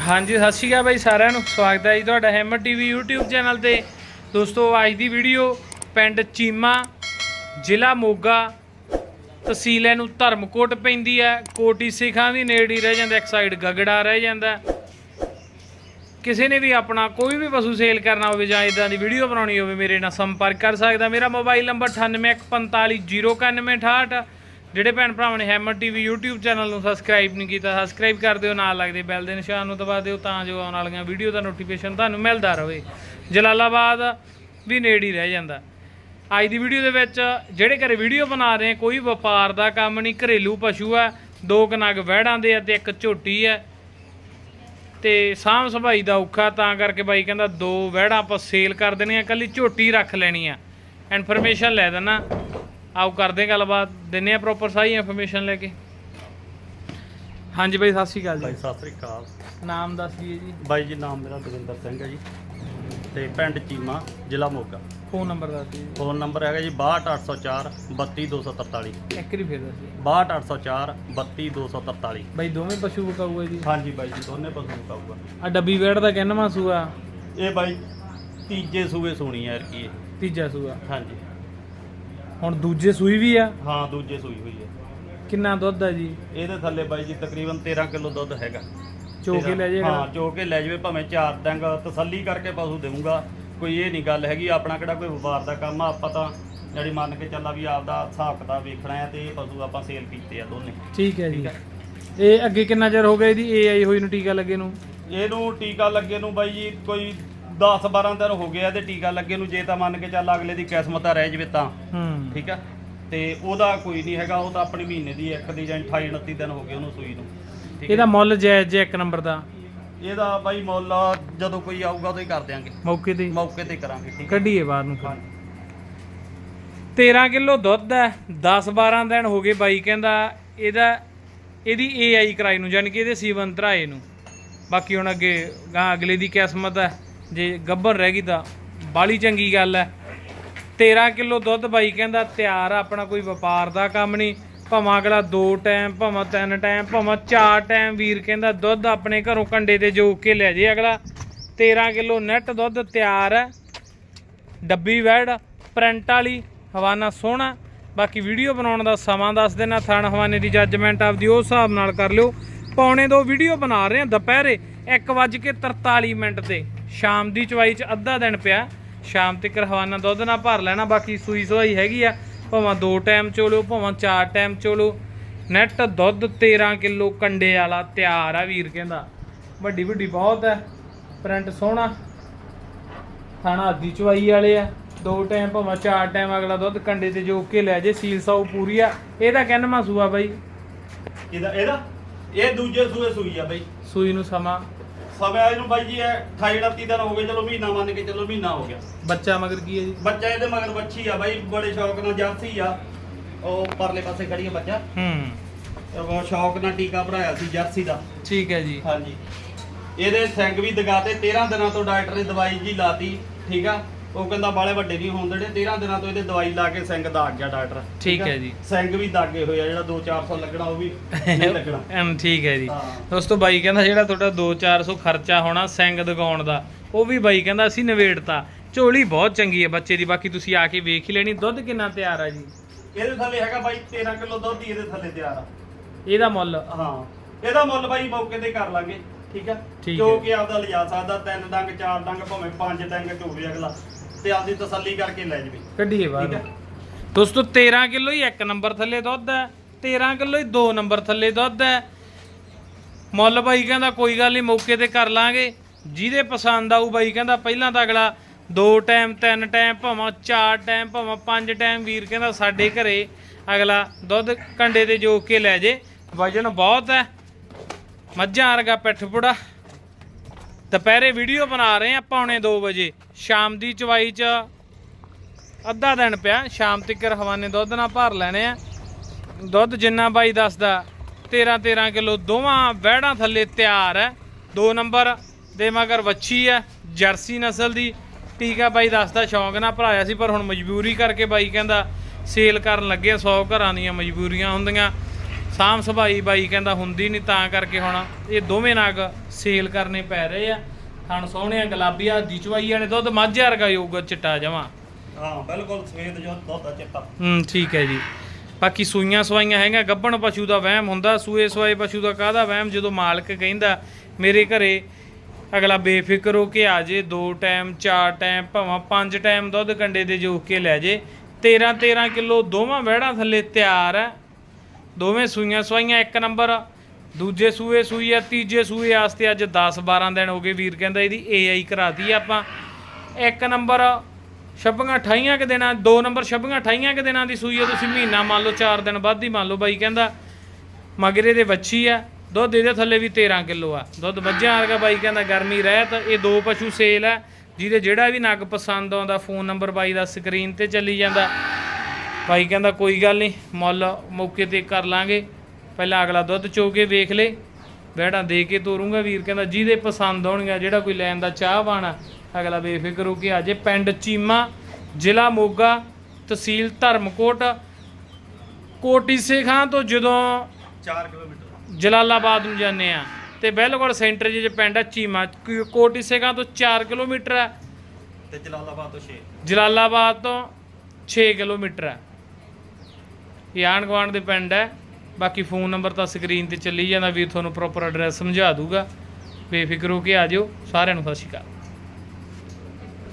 ਹਾਂਜੀ, ਸਤਿ ਸ਼੍ਰੀ ਅਕਾਲ ਬਾਈ ਸਾਰਿਆਂ ਨੂੰ। ਸਵਾਗਤ ਹੈ ਜੀ ਤੁਹਾਡਾ ਹੈਮਰ ਟੀਵੀ YouTube ਚੈਨਲ ਤੇ। ਦੋਸਤੋ, ਅੱਜ ਦੀ ਵੀਡੀਓ ਪਿੰਡ ਚੀਮਾ, ਜ਼ਿਲ੍ਹਾ ਮੋਗਾ, ਤਹਿਸੀਲ ਇਹਨੂੰ ਧਰਮਕੋਟ ਪੈਂਦੀ ਹੈ। ਕੋਟੀ ਸਿੱਖਾਂ ਦੀ ਨੇੜੀ ਰਹਿ ਜਾਂਦਾ, ਇੱਕ ਸਾਈਡ ਗਗੜਾ ਰਹਿ ਜਾਂਦਾ। ਕਿਸੇ ਨੇ ਵੀ ਆਪਣਾ ਕੋਈ ਵੀ ਪਸ਼ੂ ਸੇਲ ਕਰਨਾ ਹੋਵੇ ਜਾਂ ਇਦਾਂ ਦੀ ਵੀਡੀਓ ਬਣਾਉਣੀ ਹੋਵੇ, ਮੇਰੇ ਨਾਲ ਸੰਪਰਕ ਕਰ ਸਕਦਾ। ਮੇਰਾ ਮੋਬਾਈਲ ਨੰਬਰ 98154068 ਜਿਹੜੇ ਭੈਣ ਭਰਾਵਾਂ ਨੇ ਹੈਮਰ ਟੀਵੀ YouTube ਚੈਨਲ ਨੂੰ ਸਬਸਕ੍ਰਾਈਬ ਨਹੀਂ ਕੀਤਾ ਸਬਸਕ੍ਰਾਈਬ ਕਰ ਦਿਓ, ਨਾਲ ਲੱਗਦੇ ਬੈਲ ਦੇ ਨਿਸ਼ਾਨ ਨੂੰ ਦਬਾ ਦਿਓ ਤਾਂ ਜੋ ਆਉਣ ਵਾਲੀਆਂ ਵੀਡੀਓ ਦਾ ਨੋਟੀਫਿਕੇਸ਼ਨ ਤੁਹਾਨੂੰ ਮਿਲਦਾ ਰਹੇ। ਜਲਾਲਾਬਾਦ ਵੀ ਨੇੜੇ ਹੀ ਰਹਿ ਜਾਂਦਾ। ਅੱਜ ਦੀ ਵੀਡੀਓ ਦੇ ਵਿੱਚ ਜਿਹੜੇ ਘਰੇ ਵੀਡੀਓ ਬਣਾ ਰਹੇ ਕੋਈ ਵਪਾਰ ਦਾ ਕੰਮ ਨਹੀਂ, ਘਰੇਲੂ ਪਸ਼ੂ ਆ, ਦੋ ਕਨਗ ਵਹਿੜਾਂ ਦੇ ਆ ਤੇ ਇੱਕ ਝੋਟੀ ਹੈ ਤੇ ਸਾਂਭ ਸੰਭਾਈ ਦਾ ਔਖਾ, ਤਾਂ ਕਰਕੇ ਬਾਈ ਕਹਿੰਦਾ ਦੋ ਵਹਿੜਾਂ ਆਪਾਂ ਸੇਲ ਕਰ ਦੇਣੀਆਂ ਕੱਲੀ ਝੋਟੀ ਰੱਖ ਲੈਣੀ ਆ। ਇਨਫੋਰਮੇਸ਼ਨ ਲੈ ਦੇਣਾ ਆਓ ਕਰਦੇ ਗੱਲਬਾਤ। ਦਿੰਨੇ ਆ ਪ੍ਰੋਪਰ ਸਾਰੀ ਇਨਫੋਰਮੇਸ਼ਨ ਲੈ ਕੇ। ਹਾਂਜੀ ਬਾਈ ਸਤਿ ਸ਼੍ਰੀ ਅਕਾਲ ਬਾਈ ਜੀ ਸਤਿ ਸ੍ਰੀ ਅਕਾਲ। ਨਾਮ ਦੱਸ ਦਈਏ ਜੀ। ਬਾਈ ਜੀ ਨਾਮ ਮੇਰਾ ਦਵਿੰਦਰ ਸਿੰਘ ਹੈ ਜੀ। ਤੇ ਪਿੰਡ ਚੀਮਾ ਜ਼ਿਲ੍ਹਾ ਮੋਗਾ। ਫੋਨ ਨੰਬਰ ਦੱਸ ਜੀ। ਫੋਨ ਨੰਬਰ ਹੈਗਾ ਜੀ 62804 32243 ਇੱਕ ਵਾਰੀ ਫੇਰ ਦੱਸ ਦਈਏ 62804 32243 ਬਾਈ ਦੋਵੇਂ ਪਸ਼ੂ ਵਿਕਾਊਗਾ ਜੀ। ਹਾਂਜੀ ਬਾਈ ਜੀ ਦੋਨੇ ਪਸ਼ੂ ਕਾਊਗਾ ਆ ਡੱਬੀ ਵੇੜ ਦਾ ਕਿੰਨਵਾਂ ਸੂਆ? ਇਹ ਬਾਈ ਤੀਜੇ ਸੂਏ ਸੁਣੀ ਹੈ ਕੀ ਇਹ। ਤੀਜਾ ਸੂਆ। ਹਾਂਜੀ। ਹੁਣ ਦੂਜੇ ਸੂਈ ਵੀ ਆ? ਹਾਂ ਦੂਜੇ ਸੂਈ ਹੋਈ ਹੈ ਕਿੰਨਾ ਦੁੱਧ ਆ ਜੀ? ਇਹਦੇ ਥੱਲੇ ਬਾਈ ਜੀ ਤਕਰੀਬਨ 13 ਕਿਲੋ ਦੁੱਧ ਹੈਗਾ। ਚੋ ਕੇ ਲੈ ਹਾਂ ਜਾਏਗਾ ਚੋ ਕੇ ਲੈ ਜਾਵੇ ਭਾਵੇਂ ਚਾਰ ਡੰਗ ਤਸੱਲੀ ਕਰਕੇ ਪਸ਼ੂ ਦੇਵਾਂਗਾ ਕੋਈ ਇਹ ਨਹੀਂ ਗੱਲ ਹੈਗੀ ਆਪਣਾ ਕਿਹੜਾ ਕੋਈ ਵਪਾਰ ਦਾ ਕੰਮ ਆ ਆਪਾਂ ਤਾਂ ਜਿਹੜੀ ਮੰਨ ਕੇ ਚੱਲਾ ਵੀ ਆਪਦਾ ਹਿਸਾਬ ਕਿਤਾਬ ਵੇਖਣਾ ਹੈ ਤੇ ਇਹ ਪਸ਼ੂ ਆਪਾਂ ਸੇਲ ਕੀਤੇ ਆ ਦੋਨੇ। ਠੀਕ ਹੈ ਜੀ। ਹੈ। ਇਹ ਅੱਗੇ ਕਿੰਨਾ ਚਿਰ ਹੋ ਗਿਆ ਇਹਦੀ ਏ ਆਈ ਹੋਈ ਨੂੰ ਟੀਕਾ ਲੱਗੇ ਨੂੰ? ਇਹਨੂੰ ਟੀਕਾ ਲੱਗੇ ਨੂੰ ਬਾਈ ਜੀ ਕੋਈ 10 12 ਦਿਨ ਹੋ ਗਏ ਆ ਤੇ ਟੀਕਾ ਲੱਗੇ ਨੂੰ ਜੇ ਤਾਂ ਮੰਨ ਕੇ ਚੱਲ ਅਗਲੇ ਦੀ ਕਿਸਮਤ ਆ ਰਹਿ ਜਵੇ ਤਾਂ। ਹੂੰ। ਠੀਕ ਆ? ਤੇ ਉਹਦਾ ਕੋਈ ਨਹੀਂ ਹੈਗਾ ਉਹ ਤਾਂ ਆਪਣੀ ਮਹੀਨੇ ਦੀ ਇੱਕ ਦੀ ਜਾਂ 28 29 ਦਿਨ ਹੋ ਗਏ ਉਹਨੂੰ ਸੂਈ ਨੂੰ। ਠੀਕ ਇਹਦਾ ਮੁੱਲ ਜਾਇਜ਼ ਜੇ ਇੱਕ ਨੰਬਰ ਦਾ? ਇਹਦਾ ਬਾਈ ਮੁੱਲ ਜਦੋਂ ਕੋਈ ਆਊਗਾ ਉਦੋਂ ਹੀ ਕਰ ਦਿਆਂਗੇ। ਮੌਕੇ ਤੇ ਮੌਕੇ ਤੇ ਕਰਾਂਗੇ ਠੀਕ ਹੈ ਕੱਢੀਏ ਬਾਹਰ ਨੂੰ ਫਿਰ। ਹਾਂਜੀ। 13 ਕਿਲੋ ਦੁੱਧ ਹੈ 10 12 ਦਿਨ ਹੋ ਗਏ ਬਾਈ ਕਹਿੰਦਾ ਇਹਦਾ ਇਹਦੀ ਏ ਆਈ ਕਰਾਈ ਨੂੰ ਯਾਨੀ ਕਿ ਇਹਦੇ ਸੀਵਨ ਧਰਾਏ ਨੂੰ। ਬਾਕੀ ਹੁਣ ਅੱਗੇ ਗਾਂ ਅਗਲੇ ਦੀ ਕਿਸਮਤ ਹੈ। ਜੇ ਗੱਭਰ ਰਹਿ ਗਈ ਤਾਂ ਬਾਲੀ ਚੰਗੀ ਗੱਲ ਹੈ। 13 ਕਿਲੋ ਦੁੱਧ ਬਾਈ ਕਹਿੰਦਾ ਤਿਆਰ ਆ, ਆਪਣਾ ਕੋਈ ਵਪਾਰ ਦਾ ਕੰਮ ਨਹੀਂ। ਭਾਵੇਂ ਅਗਲਾ ਦੋ ਟਾਈਮ ਭਾਵੇਂ ਤਿੰਨ ਟਾਈਮ ਭਾਵੇਂ ਚਾਰ ਟਾਈਮ ਵੀਰ ਕਹਿੰਦਾ ਦੁੱਧ ਆਪਣੇ ਘਰੋਂ ਕੰਡੇ ਤੇ ਜੋਗ ਕੇ ਲੈ ਜੇ ਅਗਲਾ। 13 ਕਿਲੋ ਨੈਟ ਦੁੱਧ ਤਿਆਰ ਹੈ। ਡੱਬੀ ਵੈੜ ਪ੍ਰਿੰਟ ਵਾਲੀ, ਹਵਾਨਾ ਸੋਹਣਾ। ਬਾਕੀ ਵੀਡੀਓ ਬਣਾਉਣ ਦਾ ਸਮਾਂ ਦੱਸ ਦੇਣਾ, ਥਣ ਹਵਾਨੇ ਦੀ ਜੱਜਮੈਂਟ ਆਪਦੀ ਉਸ ਹਿਸਾਬ ਨਾਲ ਕਰ ਲਿਓ। ਪੌਣੇ ਦੋ ਵੀਡੀਓ ਬਣਾ ਰਹੇ ਆ ਦੁਪਹਿਰੇ 1:43 ਮਿੰਟ ਤੇ। ਸ਼ਾਮ ਦੀ ਚਵਾਈ ਚ ਅੱਧਾ ਦਿਨ ਪਿਆ। ਸ਼ਾਮ ਤੱਕ ਹਵਾਨਾ ਦੁੱਧ ਨਾਲ ਭਰ ਲੈਣਾ ਬਾਕੀ ਸੂਈ ਸਵਾਈ ਹੈਗੀ ਆ। ਭਾਵੇਂ ਦੋ ਟਾਈਮ ਚੋਲੋ ਭਾਵੇਂ ਚਾਰ ਟਾਈਮ ਚੋਲੋ। ਨੈਟ ਦੁੱਧ 13 ਕਿਲੋ ਕੰਡੇ ਵਾਲਾ ਤਿਆਰ ਆ ਵੀਰ ਕਹਿੰਦਾ। ਵੱਡੀ ਵੱਡੀ ਬਹੁਤ ਹੈ ਪ੍ਰਿੰਟ ਸੋਹਣਾ। ਥਾਣਾ ਅੱਧੀ ਚਵਾਈ ਵਾਲੇ ਆ। ਦੋ ਟਾਈਮ ਭਾਵੇਂ ਚਾਰ ਟਾਈਮ ਅਗਲਾ ਦੁੱਧ ਕੰਡੇ ਤੇ ਜੋਕ ਕੇ ਲੈ ਜੇ ਸੀਲ ਸਾਊ ਪੂਰੀ ਆ। ਇਹਦਾ ਕਹਿਣਾ ਸੂਆ ਬਾਈ? ਇਹਦਾ ਇਹਦਾ? ਇਹ ਦੂਜੇ ਸੂਏ ਸੂਈ ਆ ਬਾਈ। ਸੂਈ ਨੂੰ ਸਮਾਂ ਸਮਾਂ ਇਹਨੂੰ ਬਾਈ ਜੀ ਇਹ 28 29 ਦਿਨ ਹੋ ਗਏ ਚਲੋ ਮਹੀਨਾ ਮੰਨ ਕੇ ਚਲੋ ਮਹੀਨਾ ਹੋ ਗਿਆ। ਬੱਚਾ ਮਗਰ ਕੀ ਹੈ ਜੀ? ਬੱਚਾ ਇਹਦੇ ਮਗਰ ਬੱਚੀ ਆ ਬਾਈ ਬੜੇ ਸ਼ੌਕ ਨਾਲ ਜਰਸੀ ਆ। ਉਹ ਪਰਲੇ ਪਾਸੇ ਖੜੀ ਆ ਬੱਚਾ। ਹੂੰ। ਤੇ ਬਹੁਤ ਸ਼ੌਕ ਨਾਲ ਟੀਕਾ ਭਰਾਇਆ ਸੀ ਜਰਸੀ ਦਾ। ਠੀਕ ਹੈ ਜੀ। ਹਾਂਜੀ। ਇਹਦੇ ਸਿੰਗ ਵੀ ਦਗਾਤੇ 13 ਦਿਨਾਂ ਤੋਂ ਡਾਕਟਰ ਨੇ ਦਵਾਈ ਜੀ ਲਾਤੀ ਠੀਕ ਆ? ਉਹ ਕਹਿੰਦਾ ਬਾਲੇ ਵੱਡੇ ਨਹੀਂ ਹੋਣ ਦੇਣੇ 13 ਦਿਨਾਂ ਤੋਂ ਇਹਦੇ ਦਵਾਈ ਲਾ ਕੇ ਸਿੰਗ ਦਾਗ ਗਿਆ ਡਾਕਟਰ ਠੀਕ? ਹੈ ਜੀ। ਸਿੰਗ ਵੀ ਦਾਗੇ ਹੋਏ ਆ ਜਿਹੜਾ 2-400 ਲੱਗਣਾ ਉਹ ਵੀ ਨਹੀਂ ਲੱਗਣਾ ਐਨ ਠੀਕ ਹੈ ਜੀ। ਦੋਸਤੋ ਬਾਈ ਕਹਿੰਦਾ ਜਿਹੜਾ ਤੁਹਾਡਾ 2-400 ਖਰਚਾ ਹੋਣਾ ਸਿੰਗ ਦਗਾਉਣ ਦਾ ਉਹ ਵੀ ਬਾਈ ਕਹਿੰਦਾ ਅਸੀਂ ਨਵੇੜਤਾ ਝੋਲੀ ਬਹੁਤ ਚੰਗੀ ਹੈ ਬੱਚੇ ਦੀ ਬਾਕੀ ਤੁਸੀਂ ਆ ਕੇ ਵੇਖ ਹੀ ਲੈਣੀ ਦੁੱਧ ਕਿੰਨਾ ਤਿਆਰ ਆ ਜੀ ਇਹਦੇ ਥੱਲੇ ਹੈਗਾ ਬਾਈ 13 ਕਿਲੋ ਦੁੱਧ ਇਹਦੇ ਥੱਲੇ ਤਿਆਰ ਆ ਇਹਦਾ ਮੁੱਲ ਹਾਂ ਇਹਦਾ ਮੁੱਲ ਬਾਈ ਮੌਕੇ ਤੇ ਕਰ ਲਾਂਗੇ ਠੀਕ ਆ ਠੀਕ ਜੋ ਹੈ। ਕਿ ਆਪਦਾ ਲਿਜਾ ਸਕਦਾ ਤਿੰਨ ਡੰਗ ਚਾਰ ਡੰਗ ਭਾਵੇਂ ਪੰਜ ਡੰਗ ਢੋਵੇ ਅਗਲਾ ਤੇ ਆਪਦੀ ਤਸੱਲੀ ਕਰਕੇ ਲੈ ਜਵੇ। ਕੱਢੀਏ ਬਾਹਰ ਠੀਕ। ਹੈ ਦੋਸਤੋ 13 ਕਿਲੋ ਹੀ ਇੱਕ ਨੰਬਰ ਥੱਲੇ ਦੁੱਧ ਹੈ। 13 ਕਿਲੋ ਹੀ ਦੋ ਨੰਬਰ ਥੱਲੇ ਦੁੱਧ ਹੈ। ਮੁੱਲ ਬਾਈ ਕਹਿੰਦਾ ਕੋਈ ਗੱਲ ਨਹੀਂ ਮੌਕੇ ਤੇ ਕਰ ਲਾਂਗੇ। ਜਿਹਦੇ ਪਸੰਦ ਆਊ ਬਾਈ ਕਹਿੰਦਾ ਪਹਿਲਾਂ ਤਾਂ ਅਗਲਾ ਦੋ ਟਾਈਮ ਤਿੰਨ ਟਾਈਮ ਭਾਵੇਂ ਚਾਰ ਟਾਈਮ ਭਾਵੇਂ ਪੰਜ ਟਾਈਮ ਵੀਰ ਕਹਿੰਦਾ ਸਾਡੇ ਘਰੇ ਅਗਲਾ ਦੁੱਧ ਕੰਡੇ ਤੇ ਜੋਕ ਕੇ ਲੈ ਜੇ। ਵਜਨ ਬਹੁਤ ਹੈ। ਮੱਝਾਂ ਵਰਗਾ ਪਿੱਠ ਪੁੜਾ। ਦੁਪਹਿਰੇ ਵੀਡੀਓ ਬਣਾ ਰਹੇ ਆ ਪੌਣੇ 2 ਵਜੇ। ਸ਼ਾਮ ਦੀ ਚਵਾਈ ਚ ਅੱਧਾ ਦਿਨ ਪਿਆ, ਸ਼ਾਮ ਤੱਕ ਹਵਾਨੇ ਦੁੱਧ ਨਾਲ ਭਰ ਲੈਣੇ ਆ। ਦੁੱਧ ਜਿੰਨਾ ਬਾਈ ਦੱਸਦਾ 13 13 ਕਿਲੋ ਦੋਵਾਂ ਵਹਿੜਾਂ ਥੱਲੇ ਤਿਆਰ ਹੈ। ਦੋ ਨੰਬਰ ਦੇ ਮਗਰ ਵੱਛੀ ਹੈ, ਜਰਸੀ ਨਸਲ ਦੀ। ਟੀਕਾ ਬਾਈ, ਦੱਸਦਾ ਸ਼ੌਂਕ ਨਾਲ ਭਰਾਇਆ ਸੀ, ਪਰ ਹੁਣ ਮਜਬੂਰੀ ਕਰਕੇ ਬਾਈ ਕਹਿੰਦਾ ਸੇਲ ਕਰਨ ਲੱਗੇ 100 ਘਰਾਂ ਦੀਆਂ ਮਜਬੂਰੀਆਂ ਹੁੰਦੀਆਂ। ਸਾਮ ਸਭਾਈ ਬਾਈ ਕਹਿੰਦਾ ਹੁੰਦੀ ਨਹੀਂ ਤਾਂ ਕਰਕੇ ਹੁਣ ਇਹ ਦੋਵੇਂ ਨਾਗ ਸੇਲ ਕਰਨੇ ਪੈ ਰਹੇ ਆ। ਥਣ ਸੋਹਣਿਆ ਗੁਲਾਬੀਆ ਦੀ ਚਵਾਈ ਵਾਲੇ ਦੁੱਧ ਮੱਝ ਵਰਗਾ ਹੋਊਗਾ ਚਿੱਟਾ ਜਮਾ। ਹਾਂ ਬਿਲਕੁਲ ਸਵੇਦ ਜੋ ਦੁੱਧ ਆ ਚਿੱਟਾ। ਹੂੰ ਠੀਕ ਹੈ ਜੀ। ਬਾਕੀ ਸੂਈਆਂ ਸਵਾਈਆਂ ਹੈਗਾ ਗੱਬਣ ਪਸ਼ੂ ਦਾ ਵਹਿਮ ਹੁੰਦਾ ਸੂਏ ਸਵਾਏ ਪਸ਼ੂ ਦਾ ਕਾਹਦਾ ਵਹਿਮ? ਜਦੋਂ ਮਾਲਕ ਕਹਿੰਦਾ ਮੇਰੇ ਘਰੇ ਅਗਲਾ ਬੇਫਿਕਰ ਹੋ ਕੇ ਆ ਜੇ ਦੋ ਟਾਈਮ ਚਾਰ ਟਾਈਮ ਭਾਵੇਂ ਪੰਜ ਟਾਈਮ ਦੁੱਧ ਕੰਡੇ ਦੇ ਜੋਕ ਕੇ ਲੈ ਜੇ 13 13 ਕਿਲੋ ਦੋਵਾਂ ਵਹਿੜਾਂ ਥੱਲੇ ਤਿਆਰ ਹੈ ਦੋਵੇਂ ਸੂਈਆਂ ਸਵਾਈਆਂ, ਇੱਕ ਨੰਬਰ ਦੂਜੇ ਸੂਏ ਸੂਈ ਆ, ਤੀਜੇ ਸੂਏ ਵਾਸਤੇ ਅੱਜ 10 12 ਦਿਨ ਹੋ ਗਏ ਵੀਰ ਕਹਿੰਦਾ ਇਹਦੀ ਏਆਈ ਕਰਾਤੀ ਆਪਾਂ। ਇੱਕ ਨੰਬਰ ਛੱਬੀਆਂ 28 ਕਿ ਦਿਨਾਂ, ਦੋ ਨੰਬਰ ਛੱਬੀਆਂ 28 ਕਿ ਦਿਨਾਂ ਦੀ ਸੂਈ ਆ, ਤੁਸੀਂ ਮਹੀਨਾ ਮੰਨ ਲਓ 4 ਦਿਨ ਵੱਧ ਹੀ ਮੰਨ ਲਓ ਬਾਈ ਕਹਿੰਦਾ। ਮਗਰੇ ਦੇ ਵੱਛੀ ਆ, ਦੁੱਧ ਇਹਦੇ ਥੱਲੇ ਵੀ 13 ਕਿਲੋ ਆ। ਦੁੱਧ ਵੱਜਿਆ ਵਰਗਾ ਬਾਈ ਕਹਿੰਦਾ ਗਰਮੀ ਰਹਿਤ, ਇਹ ਦੋ ਪਸ਼ੂ ਸੇਲ ਆ, ਜਿਹਦੇ ਜਿਹੜਾ ਵੀ ਨਗ ਪਸੰਦ ਆਉਂਦਾ, ਫੋਨ ਨੰਬਰ ਬਾਈ ਦਾ ਸਕਰੀਨ ਤੇ ਚੱਲੀ ਜਾਂਦਾ। ਭਾਈ ਕਹਿੰਦਾ ਕੋਈ ਗੱਲ ਨਹੀਂ ਮੁੱਲ ਮੌਕੇ ਤੇ ਕਰ ਲਾਂਗੇ। ਪਹਿਲਾਂ ਅਗਲਾ ਦੁੱਧ ਚੋ ਕੇ ਵੇਖ ਲੇ। ਬੈੜਾਂ ਦੇ ਕੇ ਤੋਰੂੰਗਾ ਵੀਰ ਕਹਿੰਦਾ ਜਿਹਦੇ ਪਸੰਦ ਆਉਣਗੇ ਜਿਹੜਾ ਕੋਈ ਲੈਣ ਦਾ ਚਾਹਵਾਨ ਆ ਅਗਲਾ ਬੇਫਿਕਰ ਹੋ ਕੇ ਆ ਜੇ। ਪਿੰਡ ਚੀਮਾ ਜ਼ਿਲ੍ਹਾ ਮੋਗਾ ਤਹਿਸੀਲ ਧਰਮਕੋਟ ਕੋਟੀ ਸੇਖਾਂ ਤੋਂ ਜਦੋਂ 4 ਕਿਲੋਮੀਟਰ। ਜਲਾਲਾਬਾਦ ਨੂੰ ਜਾਂਦੇ ਆ। ਤੇ ਬਿਲਕੁਲ ਸੈਂਟਰ 'ਚ ਪਿੰਡ ਆ ਚੀਮਾ ਕੋਟੀ ਸੇਖਾਂ ਤੋਂ 4 ਕਿਲੋਮੀਟਰ ਆ। ਤੇ ਜਲਾਲਾਬਾਦ ਤੋਂ 6 ਜਲਾਲਾਬਾਦ ਤੋਂ 6 ਕਿਲੋਮੀਟਰ ਹੈ ਇਹ ਆਂਢ ਗੁਆਂਢ ਦੇ ਪਿੰਡ ਹੈ। ਬਾਕੀ ਫੋਨ ਨੰਬਰ ਤਾਂ ਸਕਰੀਨ ਤੇ ਚੱਲੀ ਜਾਂਦਾ। ਵੀਰ ਤੁਹਾਨੂੰ ਪ੍ਰੋਪਰ ਐਡਰੈਸ ਸਮਝਾ ਦੂਗਾ। ਬੇਫਿਕਰ ਹੋ ਕੇ ਆ ਜਿਓ। ਸਾਰਿਆਂ ਨੂੰ ਸਤਿ ਸ਼੍ਰੀ ਅਕਾਲ।